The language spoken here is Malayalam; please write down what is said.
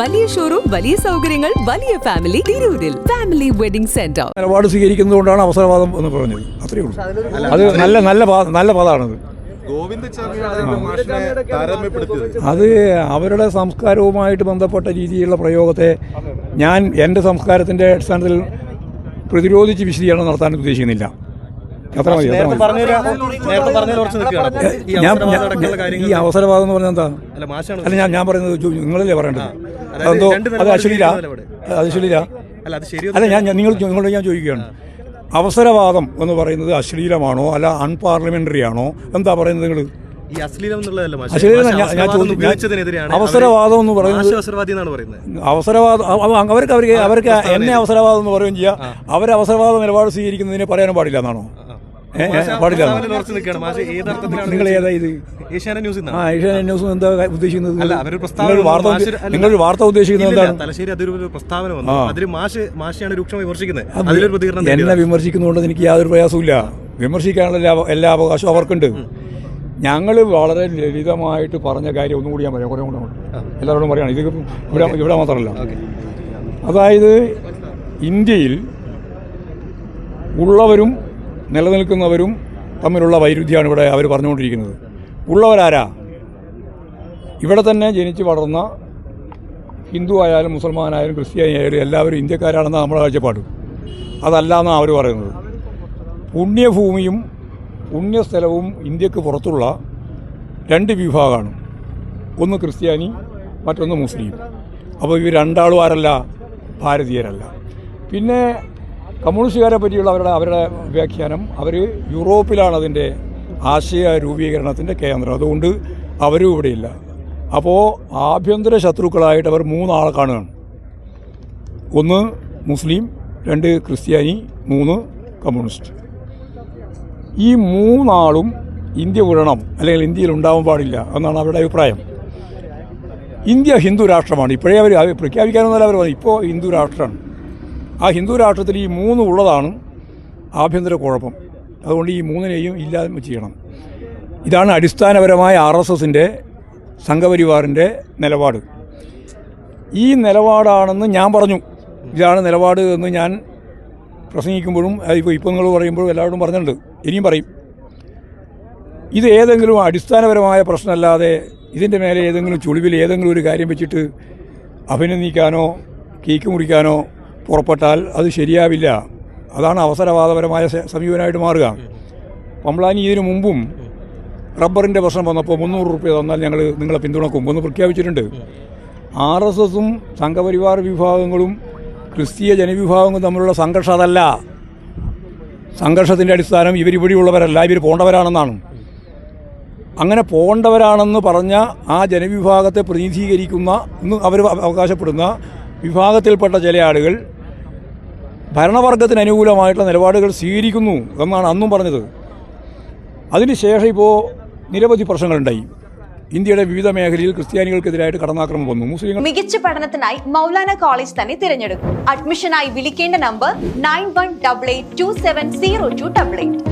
വലിയ ഷോറൂം വലിയ സൗകര്യങ്ങൾ വലിയ ഫാമിലി തിരൂരിൽ. ഫാമിലി വെഡിംഗ് സെന്റർ നിലപാട് സ്വീകരിക്കുന്നതുകൊണ്ടാണ് അവസരവാദം എന്ന് പറഞ്ഞത്. അത്രയേ ഉള്ളൂ. അത് നല്ല നല്ല നല്ല പദമാണത് അത് അവരുടെ സംസ്കാരവുമായിട്ട് ബന്ധപ്പെട്ട രീതിയിലുള്ള പ്രയോഗത്തെ ഞാൻ എന്റെ സംസ്കാരത്തിന്റെ അടിസ്ഥാനത്തിൽ പ്രതിരോധിച്ച് വിശദീകരണം നടത്താൻ ഉദ്ദേശിക്കുന്നില്ല. അത്ര മതി അത്ര മതി. ഈ ഞാൻ അവസരവാദം ഞാൻ- ഈ അവസരവാദം എന്ന് പറഞ്ഞാൽ എന്താ അല്ല മാഷാണ് അല്ല ഞാൻ ഞാൻ പറയുന്നത് ചോ- നിങ്ങളല്ലേ പറയേണ്ടത്? അതെന്തോ അത് അശ്ലീല. അത് അശ്ലീല. അല്ല ഞാൻ ഞാൻ- നിങ്ങൾ നിങ്ങളോട് ഞാൻ ചോദിക്കുകയാണ്. അവസരവാദം എന്ന് പറയുന്നത് അശ്ലീലമാണോ അല്ല അൺപാർലമെന്ററി ആണോ എന്താ പറയുന്നത് നിങ്ങൾ? ഈ അശ്ലീലം എന്നുള്ളതല്ല മാഷ്. അശ്ലീലം മാഷ് ഞാൻ- ഞാൻ അവസരവാദം ചോദിച്ചു- ഉപയോഗിച്ചതിനെതിരെയാണ് ഞാൻ- അവസരവാദം എന്ന് പറയുന്നത് മാഷ് അവസരവാദി എന്നാണ് പറയുന്നത്. അവസരവാദം അവ- അവ- അവർക്ക് അവർക്ക് അവർക്ക് എന്നെ അവസരവാദം എന്ന് പറയുകയും ചെയ്യാം. അവർ അവസരവാദ നിലപാട് സ്വീകരിക്കുന്നതിനെ പറയാനും പാടില്ല എന്നാണോ? നിങ്ങൾ ഏതാ ഇത്? ഏഷ്യാനെറ്റ് ന്യൂസിൽ ആ ഏഷ്യാനെറ്റ് ന്യൂസ് എന്താ ഉദ്ദേശിക്കുന്നത്? വാർത്ത. നിങ്ങളൊരു വാർത്ത ഉദ്ദേശിക്കുന്നത് എന്താണ്? തലശ്ശേരി അതൊരു ഒരു പ്രസ്താവന വന്നു. അതിൽ മാഷ് മാഷിയാണ് രൂക്ഷമായി വിമർശിക്കുന്നത്. അത് അതിലൊരു പ്രതികരണം എന്നെ. വിമർശിക്കുന്നതുകൊണ്ട് എനിക്ക് യാതൊരു പ്രയാസമില്ല വിമർശിക്കാനുള്ള എല്ലാ എല്ലാ അവകാശവും അവർക്കുണ്ട്. ഞങ്ങൾ വളരെ ലളിതമായിട്ട് പറഞ്ഞ കാര്യം ഒന്നും കൂടി ഞാൻ പറയാം. കുറേ കൂടെ എല്ലാവരോടും പറയാണ്. ഇത് ഇവിടെ ഇവിടെ മാത്രമല്ല. അതായത് ഇന്ത്യയിൽ ഉള്ളവരും നിലനിൽക്കുന്നവരും തമ്മിലുള്ള വൈരുദ്ധ്യമാണ് ഇവിടെ അവർ പറഞ്ഞുകൊണ്ടിരിക്കുന്നത്. ഉള്ളവരാരാ? ഇവിടെ തന്നെ ജനിച്ച് വളർന്ന ഹിന്ദു ആയാലും മുസൽമാനായാലും ക്രിസ്ത്യാനി ആയാലും എല്ലാവരും ഇന്ത്യക്കാരാണെന്ന് നമ്മുടെ കാഴ്ചപ്പാട്. അതല്ല എന്നാണ് അവർ പറയുന്നത്. പുണ്യഭൂമിയും പുണ്യസ്ഥലവും ഇന്ത്യയ്ക്ക് പുറത്തുള്ള രണ്ട് വിഭാഗമാണ് ഒന്ന് ക്രിസ്ത്യാനി മറ്റൊന്ന് മുസ്ലിം. അപ്പോൾ ഇവർ രണ്ടാളും ആരല്ല? ഭാരതീയരല്ല. പിന്നെ കമ്മ്യൂണിസ്റ്റുകാരെ പറ്റിയുള്ള അവരുടെ അവരുടെ വ്യാഖ്യാനം അവർ യൂറോപ്പിലാണ് അതിന്റെ ആശയ രൂപീകരണത്തിന്റെ കേന്ദ്രം. അതുകൊണ്ട് അവരും ഇവിടെയില്ല അപ്പോൾ ആഭ്യന്തര ശത്രുക്കളായിട്ട് അവർ മൂന്നാളെ കാണുകയാണ്. ഒന്ന് മുസ്ലിം രണ്ട് ക്രിസ്ത്യാനി മൂന്ന് കമ്മ്യൂണിസ്റ്റ്. ഈ മൂന്നാളും ഇന്ത്യ വിടണം അല്ലെങ്കിൽ ഇന്ത്യയിൽ ഉണ്ടാവാൻ പാടില്ല എന്നാണ് അവരുടെ അഭിപ്രായം. ഇന്ത്യ ഹിന്ദു രാഷ്ട്രമാണ്. ഇപ്പോഴേ അവർ പ്രഖ്യാപിക്കാനൊന്നുമല്ല അവർ പറഞ്ഞു ഇപ്പോൾ ഹിന്ദു രാഷ്ട്രമാണ്. ആ ഹിന്ദു രാഷ്ട്രത്തിൽ ഈ മൂന്ന് ഉള്ളതാണ് ആഭ്യന്തര കുഴപ്പം. അതുകൊണ്ട് ഈ മൂന്നിനെയും ഇല്ലാതെ ചെയ്യണം. ഇതാണ് അടിസ്ഥാനപരമായ ആർ എസ് എസിന്റെ സംഘപരിവാറിന്റെ നിലപാട്. ഈ നിലപാടാണെന്ന് ഞാൻ പറഞ്ഞു. ഇതാണ് നിലപാട് എന്ന് ഞാൻ പ്രസംഗിക്കുമ്പോഴും ഇപ്പോൾ ഇപ്പോൾ നിങ്ങൾ പറയുമ്പോഴും എല്ലാവരോടും പറഞ്ഞിട്ടുണ്ട്. ഇനിയും പറയും. ഇത് ഏതെങ്കിലും അടിസ്ഥാനപരമായ പ്രശ്നമല്ലാതെ ഇതിന്റെ മേലെ ഏതെങ്കിലും ചുളിവിൽ ഏതെങ്കിലും ഒരു കാര്യം വെച്ചിട്ട് അഭിനന്ദിക്കാനോ കേക്ക് മുറിക്കാനോ പുറപ്പെട്ടാൽ അത് ശരിയാവില്ല. അതാണ് അവസരവാദപരമായ സമീപനമായിട്ട് മാറുക. പമ്പ്ലാനി ഇതിനു മുമ്പും റബ്ബറിന്റെ പ്രശ്നം വന്നപ്പോൾ മുന്നൂറ് റുപ്യ തന്നാൽ ഞങ്ങൾ നിങ്ങളെ പിന്തുണക്കും. എന്ന് പ്രഖ്യാപിച്ചിട്ടുണ്ട്. ആർ എസ് എസും സംഘപരിവാർ വിഭാഗങ്ങളും ക്രിസ്തീയ ജനവിഭാഗങ്ങളും തമ്മിലുള്ള സംഘർഷം അതല്ല. സംഘർഷത്തിന്റെ അടിസ്ഥാനം ഇവർ ഇവിടെയുള്ളവരല്ല. ഇവർ പോണ്ടവരാണെന്നാണ്. അങ്ങനെ പോകേണ്ടവരാണെന്ന് പറഞ്ഞ ആ ജനവിഭാഗത്തെ പ്രതിനിധീകരിക്കുന്ന ഇന്ന് അവർ അവകാശപ്പെടുന്ന വിഭാഗത്തിൽപ്പെട്ട ചില ആളുകൾ ഭരണവർഗത്തിന് അനുകൂലമായിട്ടുള്ള നിലപാടുകൾ സ്വീകരിക്കുന്നു എന്നാണ് അന്നും പറഞ്ഞത്. അതിനുശേഷം ഇപ്പോൾ നിരവധി പ്രശ്നങ്ങളുണ്ടായി. ഇന്ത്യയുടെ വിവിധ മേഖലയിൽ ക്രിസ്ത്യാനികൾക്കെതിരായിട്ട് കടന്നാക്രമം വന്നു. മുസ്ലിം മികച്ച പഠനത്തിനായി മൗലാന കോളേജ് തന്നെ തിരഞ്ഞെടുക്കും. അഡ്മിഷനായി വിളിക്കേണ്ട number nine one double eight two seven zero two double eight.